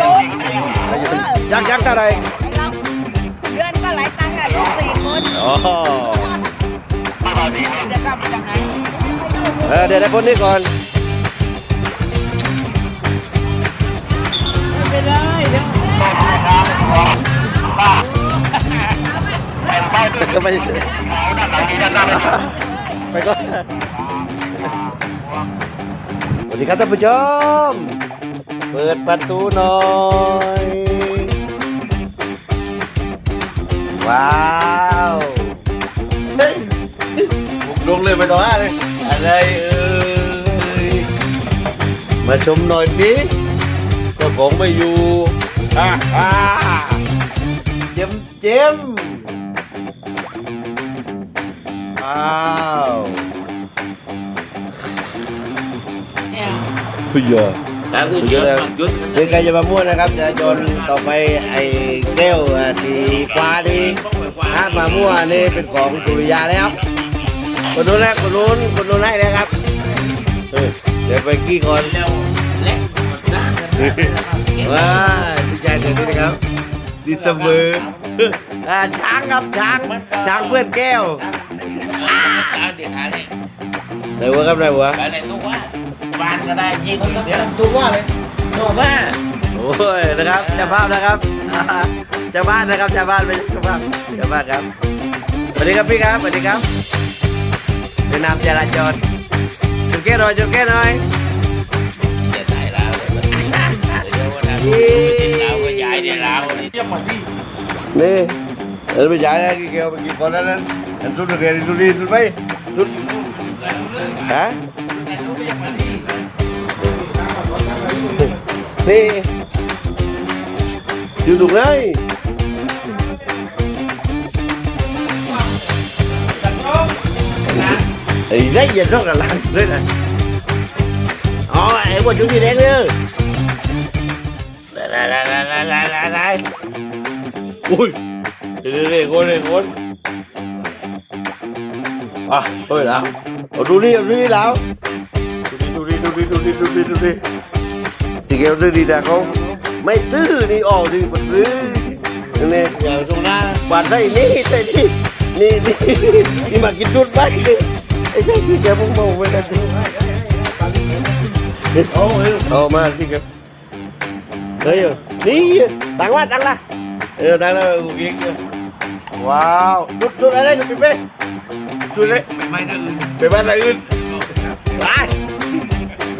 ลูกอายุยักษ์ยักษ์เท่าไหรเราเดือนก็หลายตังค์อะลูกสี่คนอ๋อจะกลับมาจากไหเออเดี๋ยวได้พ้นนี่ก่อนไม่เป็นไรเดี๋ยวก็ไปไปก่อนสวัสดีครับท่านผู้ชม เปิดประตูหน่อย ว้าวเฮ้ยบุกลงเลยไปต่อห้าเลย อะไรเอ่ยมาชมหน่อยสิเจ้าของไม่อยู่อ่าอ่าเจมเจมอ้าวคุย เยอะ đã cứ nhớ bằng chút หรือใครจะมามั่วนะครับจะจนต่อไปไอ้แก้วอะที่ควานี่ถ้ามามั่วนี่เป็นของสุริยาแล้วคนนู้นนะคนนู้นคนนู้นให้นะครับเออเดี๋ยวไปกี้ก่อน leo lét đá ว้าดีใจเกิดขึ้นนะครับดีเสมออ่าช้างครับช้างช้างเพื่อนแก้ว đá điện hạ này ไหนวะครับไหนวะ cái này tốt quá bàn cái này gì cũng để làm tốt quá đấy tốt quá โอ้ยนะครับเจ้าภาพนะครับอ่าเจ้าบ้านนะครับเจ้าบ้านไม่ใช่เจ้าภาพเจ้าบ้านครับสวัสดีครับพี่ครับสวัสดีครับเป็นนามจราจรจุดแก้หน่อยจุดแก้หน่อย để tại lao để mình để vô làm tiền lao cái giải để lao đi cho mà đi นี่เออไปจ่ายนะกี่เกลียวไปกี่คนแล้วนั้นอันสุดเกลียวสุดดีสุดไปสุดฮะ นี่อยู่ตรงไหนไอ้ไรอย่าร้องกันลังเลยนะอ๋อไอ้พวกจุดสีแดงเนี่ยได้ได้ได้ได้ได้ได้ได้อุ้ยเรื่อยๆคนเรื่อยๆคนอ่ะเฮ้ยแล้วดูนี่ดูนี่แล้วดูนี่ดูนี่ดูนี่ดูนี่ดูนี่ ที่เกี่ยวดื้อดีแต่เขาไม่ตื้อนี่ออกดิมันดื้อนี่ giờ trong ra บานได้นี่ใช่นี่นี่นี่นี่มากินจุดไปไอ้ใช่ที่แกพุ่งมาไม่ได้ดูโอ้ยเอามาที่แกเฮ้ยนี่ตังว่าตังละเออตังละกูกินว้าวจุดจุดอะไรจุดไปจุดเลย mày may đã ư ไปบ้านอะไรอื่นไป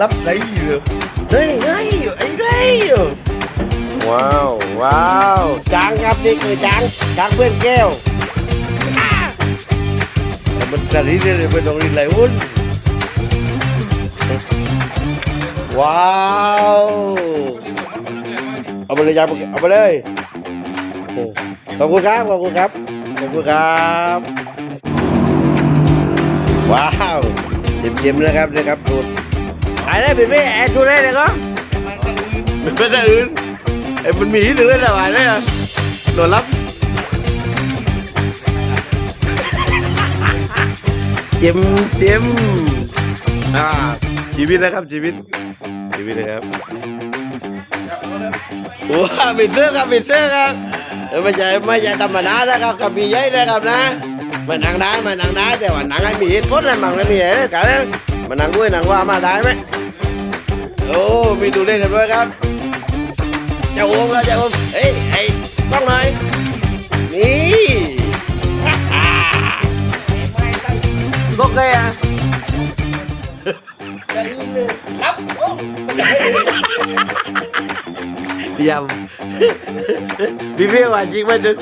รับไหนอยู่เฮ้ยเฮ้ยไอ้ไรว้าวว้าวจางครับนี่คือจางจางเพื่อนแก้วอ่าแต่มันกระดิ่งเลยเป็นตรงนี้ไหลวุ่นว้าวเอาไปเลยยาเอาไปเลยขอบคุณครับขอบคุณครับขอบคุณครับว้าวเยี่ยมๆนะครับนะครับดูด ไอ้ได้เป็นไม่ไอ้ดูได้เลยก็เป็นไม่ได้อื่นไอ้มันมีที่หนึ่งได้หลายเลยอะโดนรับเจียมเจียมอ่าชีวิตนะครับชีวิตชีวิตนะครับว้าวเป็นเสื้อครับเป็นเสื้อครับไม่ใช่ไม่ใช่ธรรมดานะครับกับมีเยอะนะครับนะมันนังได้มันนังได้แต่ว่านังให้มีเหตุผลนะมันไม่มีเหตุกัน มันนั่งด้วยนั่งว่ามาได้ไหมโอ้มีดูเล่นกันด้วยครับเจ้าโอมครับเจ้าโอมเอ้ยไอ้ต้องหน่อยนี่ก็แกอะ lắm Ú, ยำพี่พี่ว่าจริงไหมดึก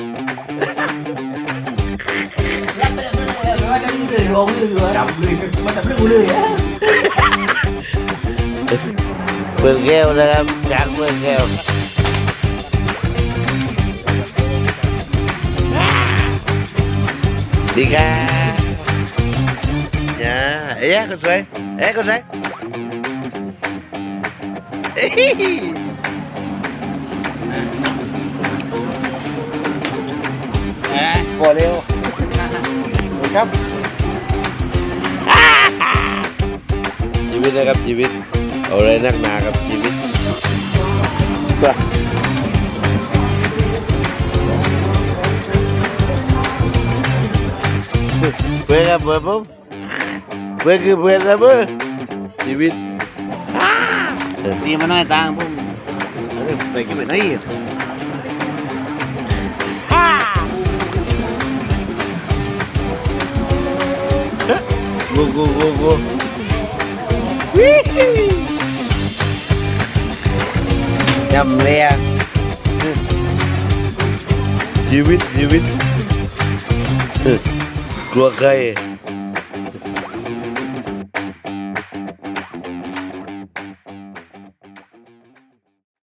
mày đã đi từ rồi đi rồi đập đi mà tập đi lười á เปิดแก้วนะครับจากเปิดแก้วดีครับย่าเอ๊ะคนสวยเอ๊ะคนสวยเอ้ย à พ วิตนะครับชีวิต เอาอะไรนักหนาครับชีวิตเพื่อนครับเพื่อนผมเพื่อนคือเพื่อนนะเพื่อนชีวิตนี่มาหน่อยตางผมไปกินไปไหนกูกูกูกู ยำเลียชีวิตชีวิตกลัวใคร